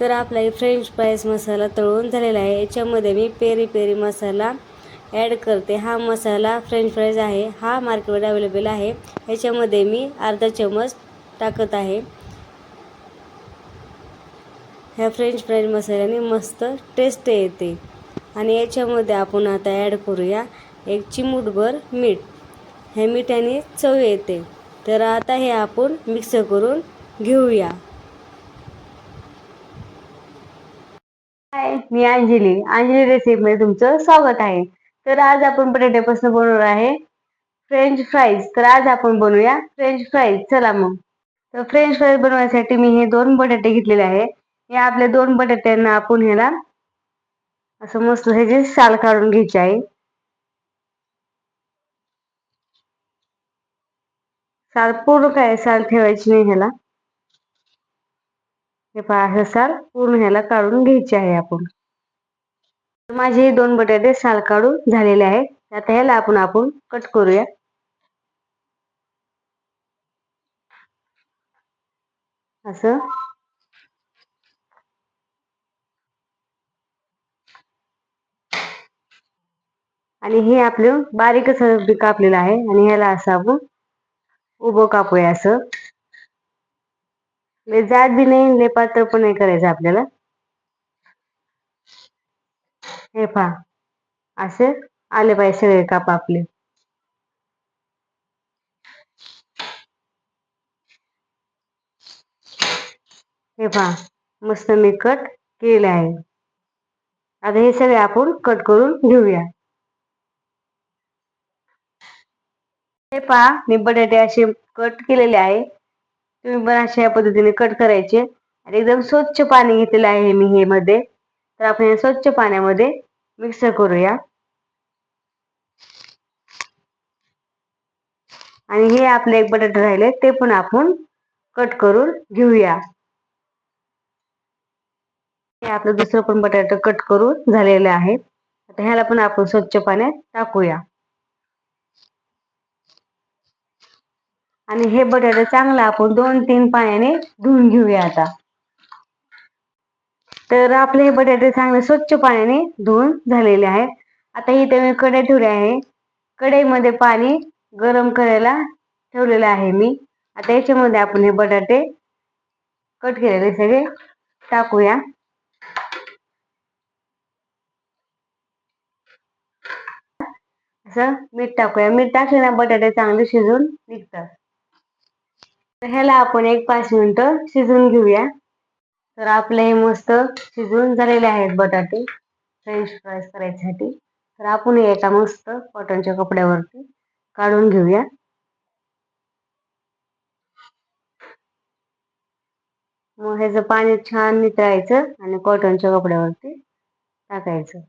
तर आपला हे फ्रेंच फ्राईज मसाला तळून झालेला आहे. याच्यामध्ये मी पेरी पेरी मसाला ॲड करते. हा मसाला फ्रेंच फ्राईज आहे. हा मार्केटमध्ये अवेलेबल आहे. याच्यामध्ये मी अर्धा चमच टाकत आहे. ह्या फ्रेंच फ्राईज मसाल्याने मस्त टेस्ट येते. आणि याच्यामध्ये आपण आता ॲड करूया एक चिमूटभर मीठ. ह्या मिठाने चव येते. तर आता हे आपण मिक्स करून घेऊया हाय मी अंजली. अंजली रेसिपीमध्ये तुमचं स्वागत आहे. तर आज आपण बटाट्यापासून बनवणार आहे फ्रेंच फ्राईज तर आज आपण बनवूया फ्रेंच फ्राईज चला मग. तर फ्रेंच फ्राईज बनवण्यासाठी मी हे दोन बटाटे घेतलेले आहे. या आपल्या दोन बटाट्यांना आपण ह्याला असं मस्त ह्याचे साल काढून घ्यायचे आहे. साल पूर्ण काय साल ठेवायची नाही ह्याला. हे पहा साल पूर्ण ह्याला काढून घ्यायचे आहे आपण. माझे हे दोन बटाटे साल काढून झालेले आहेत. आता ह्याला आपण आपण कट करूया. असं. आणि हे आपलं बारीकच कापलेलं आहे. आणि ह्याला असं आपण उभं कापूया असं. जात बी नाही लय पण नाही करायचं आपल्याला. हे पहा. असे आले पाहिजे सगळे काप आपले. हे पहा मस्त मी कट केले आहे. आता हे सगळे आपण कट करून घेऊया. हे पहा मी बटाटे असे कट केलेले आहे. तुम्ही पण अशा या पद्धतीने कट करायचे. आणि एकदम स्वच्छ पाणी घेतलेलं आहे मी हे मध्ये. तर आपण या स्वच्छ पाण्यामध्ये मिक्स करूया. आणि हे आपले एक बटाटे राहिले ते पण आपण कट करून घेऊया. हे आपलं दुसरं पण बटाटे कट करून झालेलं आहे आता ह्याला पण आपण स्वच्छ पाण्यात टाकूया. आणि हे बटाटे चांगलं आपण दोन तीन पाण्याने धुवून घेऊया आता. तर आपले हे बटाटे चांगले स्वच्छ पाण्याने धुवून झालेले आहेत. आता इथे मी कढई ठेवली आहे. कढईमध्ये पाणी गरम करायला ठेवलेलं आहे मी. आता याच्यामध्ये आपण हे बटाटे कट केलेले सगळे टाकूया. असं मीठ टाकूया. मीठ टाकले ना बटाटे चांगले शिजून निघतात. ह्याला आपण एक पाच मिनिटं शिजून घेऊया. तर आपले हे मस्त शिजून झालेले आहेत बटाटे फ्रेंच फ्राईज करायसाठी. तर आपण एका मस्त कॉटनच्या कपड्यावरती काढून घेऊया. मग ह्याचं पाणी छान नितळायचं आणि कॉटनच्या कपड्यावरती टाकायचं.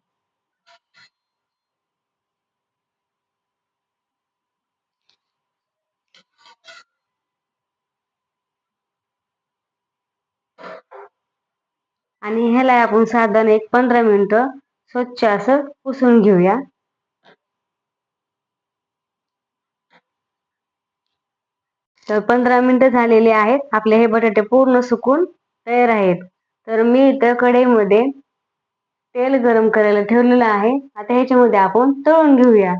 आणि ह्याला आपण साधारण एक पंधरा मिनिट स्वच्छ असं पुसून घेऊया. तर पंधरा मिनिटं झालेली आहेत. आपले हे बटाटे पूर्ण सुकून तयार आहेत. तर मी इथं कढईमध्ये तेल गरम करायला ठेवलेलं आहे. आता ह्याच्यामध्ये आपण तळून घेऊया.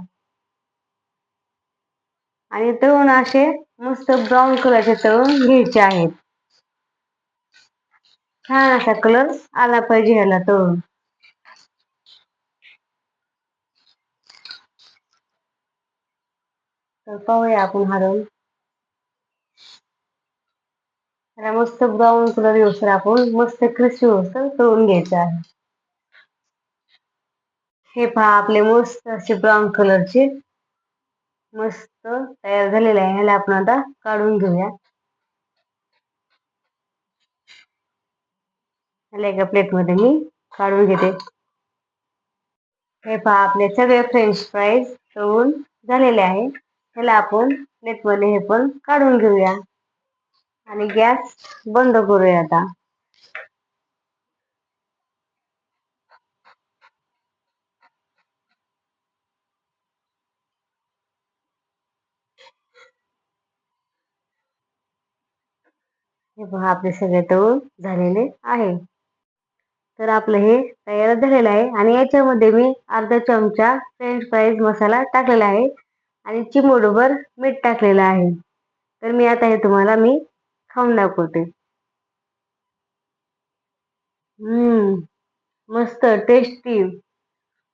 आणि तळून असे मस्त ब्राऊन कलरचे तळून घ्यायचे आहेत. छान असा कलर आला पाहिजे ह्याला तळून तर पाहूया आपण हलवून त्याला मस्त ब्राऊन कलर येऊसर आपण. मस्त क्रिस्पी होऊसर तळून घ्यायचं आहे. हे पहा आपले मस्त असे ब्राऊन कलरचे मस्त तयार झालेले आहे. ह्याला आपण आता काढून घेऊया. ह्याला एका प्लेटमध्ये मी काढून घेते. हे पहा आपले सगळे फ्रेंच फ्राईज तळून झालेले आहे. ह्याला आपण प्लेटमध्ये हे पण काढून घेऊया. आणि गॅस बंद करूया आता. हे बघा आपले सगळे तळून झालेले आहे. तर आपलं हे तयार झालेलं आहे. आणि याच्यामध्ये मी अर्धा चमचा फ्रेंच फ्राईज मसाला टाकलेला आहे. आणि चिमूटभर मीठ टाकलेलं आहे. तर मी आता हे तुम्हाला मी खाऊन दाखवते. हम्म मस्त टेस्टी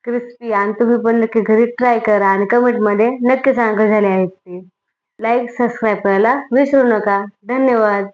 क्रिस्पी आणि तुम्ही पण नक्की घरी ट्राय करा. आणि कमेंटमध्ये नक्की सांगा झाले आहेत ते. लाईक सबस्क्राईब करायला विसरू नका. धन्यवाद.